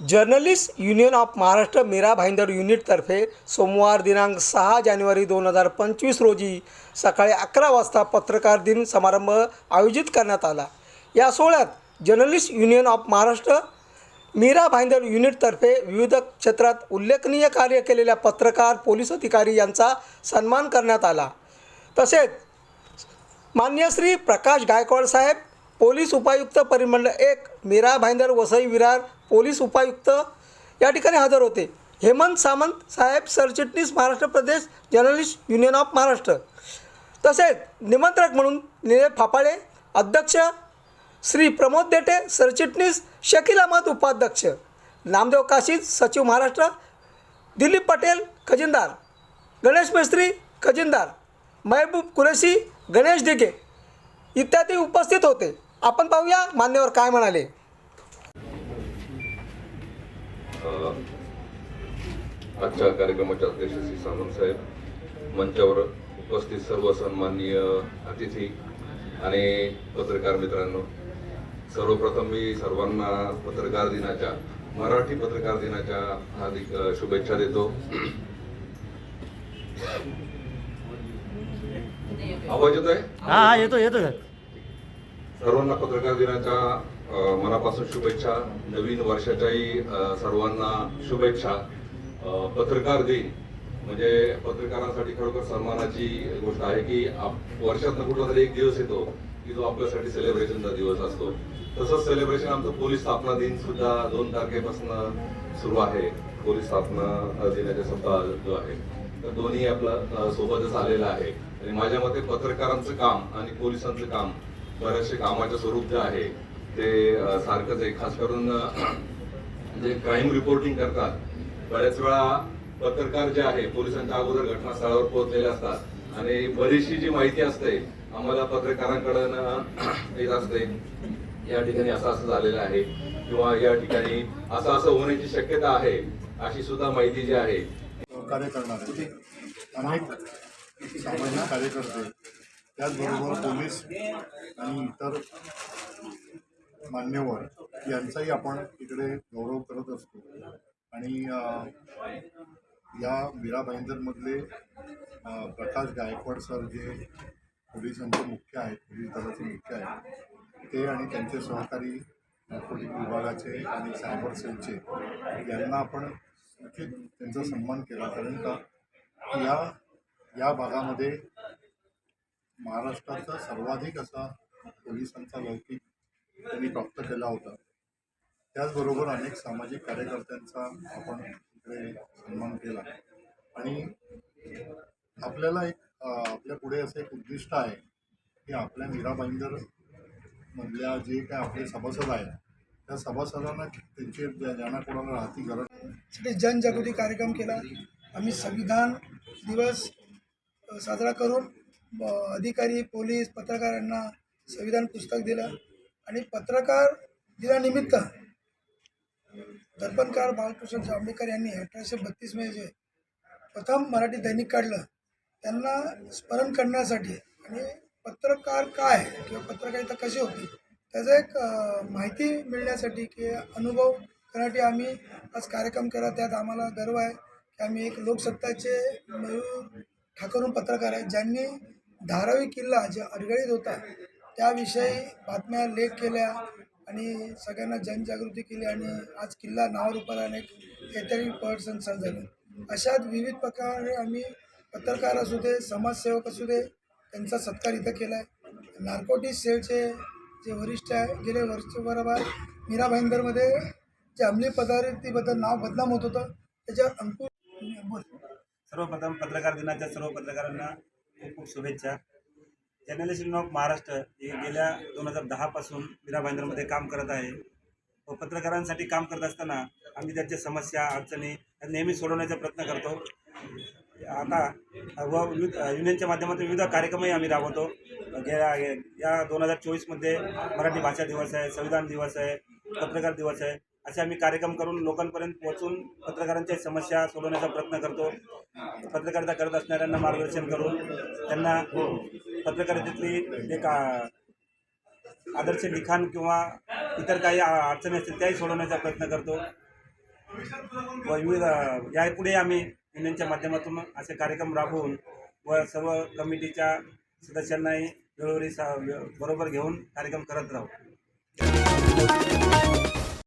Journalist union of Maharashtra Mira Bhayandar युनिटतर्फे सोमवार दिनांक सहा जानेवारी दोन हजार पंचवीस रोजी सकाळी अकरा वाजता पत्रकार दिन समारंभ आयोजित करण्यात आला. या सोहळ्यात journalist union of Maharashtra Mira Bhayandar युनिटतर्फे विविध क्षेत्रात उल्लेखनीय कार्य केलेल्या पत्रकार पोलीस अधिकारी यांचा सन्मान करण्यात आला. तसेच मान्य श्री प्रकाश गायकवाड साहेब पोलीस उपायुक्त परिमंडळ एक मीरा भाईंदर वसई विरार पोलीस उपायुक्त या ठिकाणी हजर होते. हेमंत सामंत साहेब सरचिटणीस महाराष्ट्र प्रदेश जर्नलिस्ट युनियन ऑफ महाराष्ट्र. तसेच निमंत्रक म्हणून निले फापाळे अध्यक्ष श्री प्रमोद देटे सरचिटणीस शकील अहमद उपाध्यक्ष. नामदेव काशीद सचिव महाराष्ट्र. दिलीप पटेल खजिनदार. गणेश मिस्त्री खजिनदार. महबूब कुरेशी गणेश दिघे इत्यादी उपस्थित होते. आपण पाहूया मान्यवर काय म्हणाले. अ, आजच्या कार्यक्रमाचे अध्यक्ष श्री सामंत साहेब मंचावर उपस्थित सर्व सन्माननीय अतिथी आणि पत्रकार मित्रांनो सर्वप्रथम मी सर्वांना पत्रकार दिनाच्या मराठी पत्रकार दिनाच्या हार्दिक शुभेच्छा देतो. आवाज येतोय? हा हा येतो येतो सर्वांना पत्रकार दिनाच्या मनापासून शुभेच्छा. नवीन वर्षाच्याही सर्वांना शुभेच्छा. पत्रकार दिन म्हणजे पत्रकारांसाठी खरोखर सन्मानाची गोष्ट आहे की आप- वर्षातनं कुठला तरी एक दिवस येतो की जो आपल्यासाठी सेलिब्रेशनचा दिवस असतो. तसंच सेलिब्रेशन आमचं पोलीस स्थापना दिन सुद्धा दोन तारखेपासून सुरू आहे. पोलीस स्थापना दिनाचा सप्ताह जो आहे. तर दोन्ही आपला सोबतच आलेला आहे. आणि माझ्या मते पत्रकारांचं काम आणि पोलिसांचं काम बरेचसे कामाचं स्वरूप जे आहे ते सारखंच आहे. खास करून जे क्राईम रिपोर्टिंग करतात बऱ्याच वेळा पत्रकार जे आहे पोलिसांच्या अगोदर घटनास्थळावर पोहोचलेले असतात. आणि बरीचशी जी माहिती असते आम्हाला पत्रकारांकडून येत असते. या ठिकाणी असं असं झालेलं आहे किंवा या ठिकाणी असं असं होण्याची शक्यता आहे अशी सुद्धा माहिती जी आहे. कार्य करणारे अनेक सामाजिक कार्यकर्ते. त्याचबरोबर पोलीस आणि इतर मान्यवर यांचाही आपण इकडे गौरव करत असतो. आणि या मीरा भाईंदरमधले प्रकाश गायकवाड सर जे पोलिसांचे मुख्य आहेत पोलीस दलाचे मुख्य आहेत ते आणि त्यांचे सहकारी नार्कोटिक विभागाचे आणि सायबर सेलचे यांना आपण त्यांचा सन्मान केला. कारण का या या भागामध्ये महाराष्ट्राचा सर्वाधिक असा पोलिसांचा लौकिक त्यांनी प्राप्त केला होता. त्याचबरोबर अनेक सामाजिक कार्यकर्त्यांचा आपण इकडे सन्मान केला. आणि आपल्याला एक आपल्या पुढे असं एक उद्दिष्ट आहे की आपल्या मीरा भाईंदर मधल्या जे काय आपले सभासद आहेत त्या सभासदांना त्यांचे ज्या- ज्यांना कोणाला राहती गरज जनजागृती कार्यक्रम केला. आम्ही संविधान दिवस साजरा करून अधिकारी पोलीस पत्रकारांना संविधान पुस्तक दिलं आणि पत्रकार दिनानिमित्त दर्पणकार बाळकृष्ण जांभेकर यांनी अठराशे बत्तीसमध्ये जे प्रथम मराठी दैनिक काढलं त्यांना स्मरण करण्यासाठी आणि पत्रकार काय किंवा पत्रकारिता कशी होती त्याचं एक माहिती मिळण्यासाठी की अनुभव करण्यासाठी आम्ही आज कार्यक्रम केला. त्यात आम्हाला गर्व आहे की आम्ही एक लोकसत्ताचे मयूर ठाकरून पत्रकार आहेत ज्यांनी धारावी किल्ला जे अडगळीत होता त्याविषयी बातम्या लेख केल्या आणि सगळ्यांना जनजागृती केली आणि आज किल्ला नावारूपाला अनेक ऐतिहासिक पर्यटन झालं. अशाच विविध प्रकारे आम्ही पत्रकार असू दे समाजसेवक असू दे त्यांचा सत्कार इथं केला आहे नार्कोटिक सेलचे जे वरिष्ठ आहे गेले वर्षभराबाद मीरा भाईंदरमध्ये जे अंमली पदार्थीबद्दल नाव बदनाम होत होतं त्याच्यावर अंकुश सर्वप्रथम पत्रकार दिनाच्या सर्व पत्रकारांना खूप खूप शुभेच्छा जर्नलिस्ट ऑफ महाराष्ट्र हे गेल्या दोन हजार दहापासून मीरा भाईंदरमध्ये काम करत आहे. व पत्रकारांसाठी काम करत असताना आम्ही त्यांच्या समस्या अडचणी नेहमी सोडवण्याचा प्रयत्न करतो. आता व विविध युनियनच्या माध्यमातून विविध कार्यक्रमही आम्ही राबवतो. गेल्या या दोन हजार चोवीसमध्ये मराठी भाषा दिवस आहे संविधान दिवस आहे पत्रकार दिवस आहे. असे आम्ही कार्यक्रम करून लोकांपर्यंत पोहोचून पत्रकारांच्या समस्या सोडवण्याचा प्रयत्न करतो. पत्रकारिता करत असणाऱ्यांना मार्गदर्शन करून त्यांना पत्रकारितेतली एक आदर्श लिखाण किंवा इतर काही अडचणी असतील त्याही सोडवण्याचा प्रयत्न करतो. व विविध यापुढे आम्ही युनियनच्या माध्यमातून असे कार्यक्रम राबवून व सर्व कमिटीच्या सदस्यांनाही वेळोवेळी सा बरोबर घेऊन कार्यक्रम करत राहू.